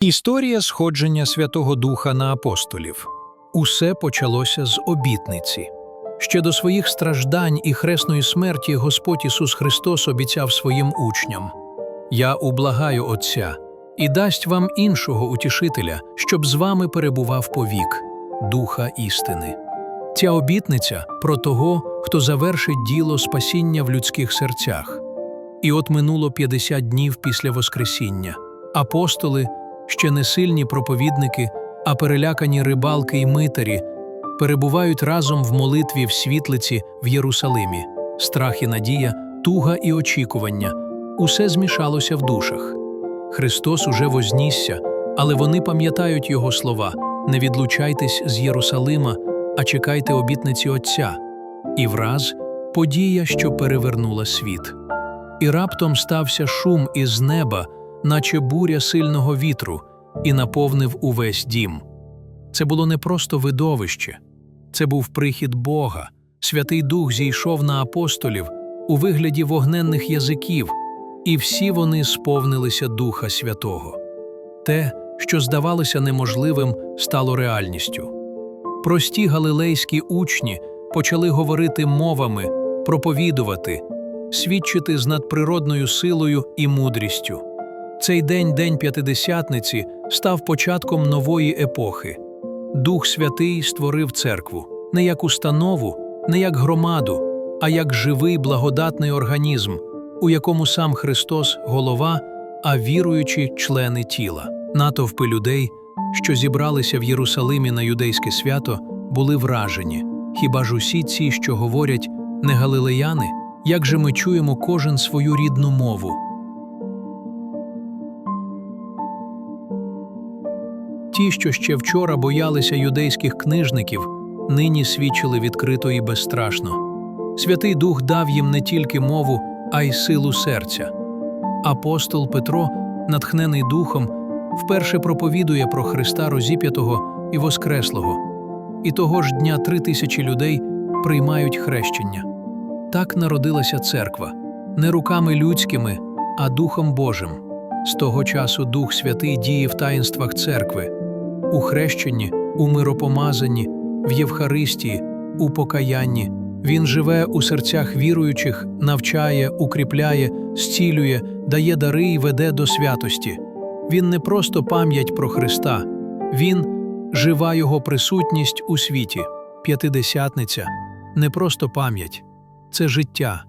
Історія сходження Святого Духа на апостолів. Усе почалося з обітниці. Ще до своїх страждань і хресної смерті Господь Ісус Христос обіцяв своїм учням: Я ублагаю Отця і дасть вам іншого утішителя, щоб з вами перебував повік, Духа істини. Ця обітниця про того, хто завершить діло спасіння в людських серцях. І от минуло 50 днів після Воскресіння. Апостоли, ще не сильні проповідники, а перелякані рибалки й митарі, перебувають разом в молитві в світлиці в Єрусалимі. Страх і надія, туга і очікування усе змішалося в душах. Христос уже вознісся, але вони пам'ятають Його слова: не відлучайтесь з Єрусалима, а чекайте обітниці Отця. І враз подія, що перевернула світ. І раптом стався шум із неба, наче буря сильного вітру, і наповнив увесь дім. Це було не просто видовище, це був прихід Бога. Святий Дух зійшов на апостолів у вигляді вогненних язиків, і всі вони сповнилися Духа Святого. Те, що здавалося неможливим, стало реальністю. Прості галилейські учні почали говорити мовами, проповідувати, свідчити з надприродною силою і мудрістю. Цей день, День П'ятидесятниці, став початком нової епохи. Дух Святий створив церкву не як установу, не як громаду, а як живий благодатний організм, у якому сам Христос голова, а віруючі члени тіла. Натовпи людей, що зібралися в Єрусалимі на юдейське свято, були вражені. Хіба ж усі ці, що говорять, не галилеяни, як же ми чуємо кожен свою рідну мову? Ті, що ще вчора боялися юдейських книжників, нині свідчили відкрито і безстрашно. Святий Дух дав їм не тільки мову, а й силу серця. Апостол Петро, натхнений духом, вперше проповідує про Христа розіп'ятого і Воскреслого, і того ж дня три тисячі людей приймають хрещення. Так народилася церква не руками людськими, а Духом Божим. З того часу Дух Святий діє в таїнствах церкви, у хрещенні, у миропомазанні, в Євхаристії, у покаянні. Він живе у серцях віруючих, навчає, укріпляє, зцілює, дає дари і веде до святості. Він не просто пам'ять про Христа, Він жива Його присутність у світі, п'ятидесятниця, не просто пам'ять, це життя,